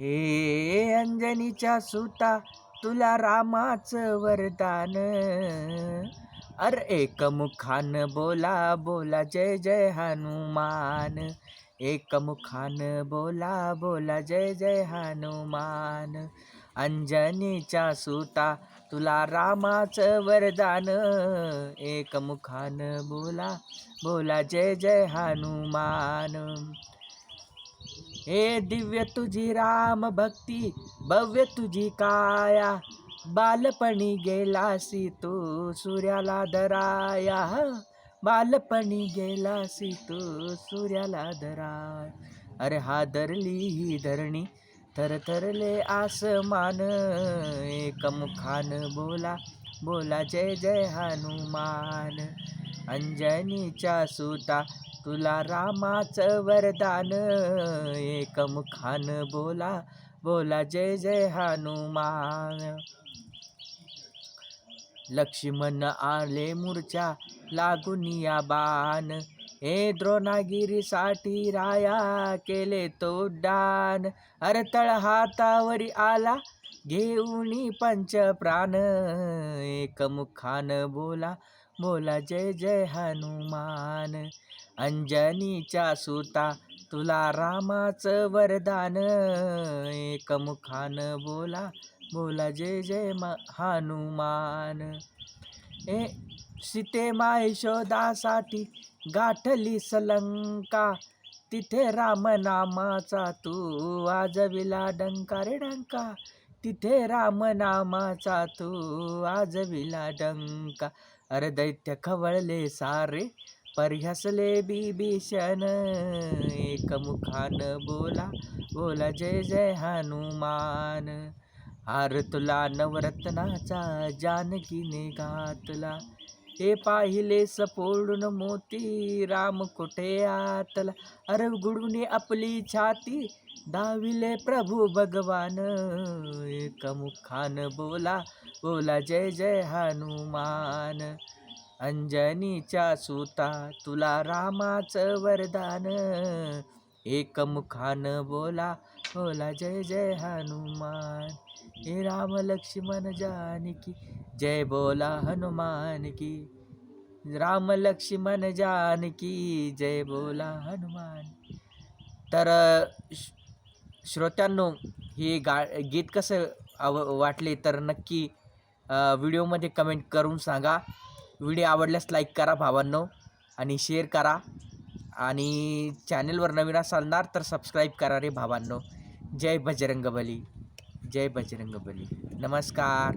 हे अंजनीच्या सुता तुला रामाचं वरदान. अरे एकमुखान बोला बोला जय जय हनुमान. एकमुखान बोला बोला जय जय हनुमान. अंजनीच्या सुता तुला रामाचं वरदान. एकमुखान बोला बोला जय जय हनुमान. हे दिव्य तुझी राम भक्ती भव्य तुझी काया बालपणी गेलासी तू सूर्याला दराया बालपणी गेलासी तू सूर्याला दराय. अरे हा धरली ही धरणी थरथरले आसमान एकमुखान बोला बोला जय जय हनुमान. अंजनीच्या सुता तुला रामाचं वरदान. एकमुखान बोला बोला जय जय हनुमान. लक्ष्मण आले मूर्छा लागून या बाण. हे द्रोणागिरीसाठी राया केले तो डान अरतळ हातावरी आला घेऊनी पंच प्राण. एकमुखान बोला बोला जय जय हनुमान. अंजनीच्या सुता तुला रामाचं वरदान. एकमुखान बोला बोला जय जय म हनुमान. ए सीते मायशोदासाठी गाठली सलंका तिथे रामनामाचा तू वाजविला डंका रे डंका. तिथे रामनामाचा तू आजविला डंका. अरे दैत्य खवळले सारे परिहसले बिभीषण. एकमुखान बोला बोला जय जय हनुमान. हार तुला नवरत्नाचा जानकीने घातला. हे पाहिले सपोडून मोती राम कुठे आतला? अरे गुडूने आपली छाती दाविले प्रभू भगवान एक मुखान बोला बोला जय जय हनुमान. अंजनीच्या सुता तुला रामाचं वरदान. एक मुखान बोला बोला जय जय हनुमान. हे राम लक्ष्मण जानकी जय बोला हनुमान की. राम लक्ष्मण जानकी जय बोला हनुमान. तर श्रोत्यांनो हे गा गीत कसं आव वाटले तर नक्की व्हिडिओमध्ये कमेंट करून सांगा. व्हिडिओ आवडल्यास लाईक करा भावांनो आणि शेअर करा. आणि चॅनलवर नवीन असाल ना तर सबस्क्राईब करा रे भावांनो. जय बजरंगबली. जय बजरंगबली. नमस्कार.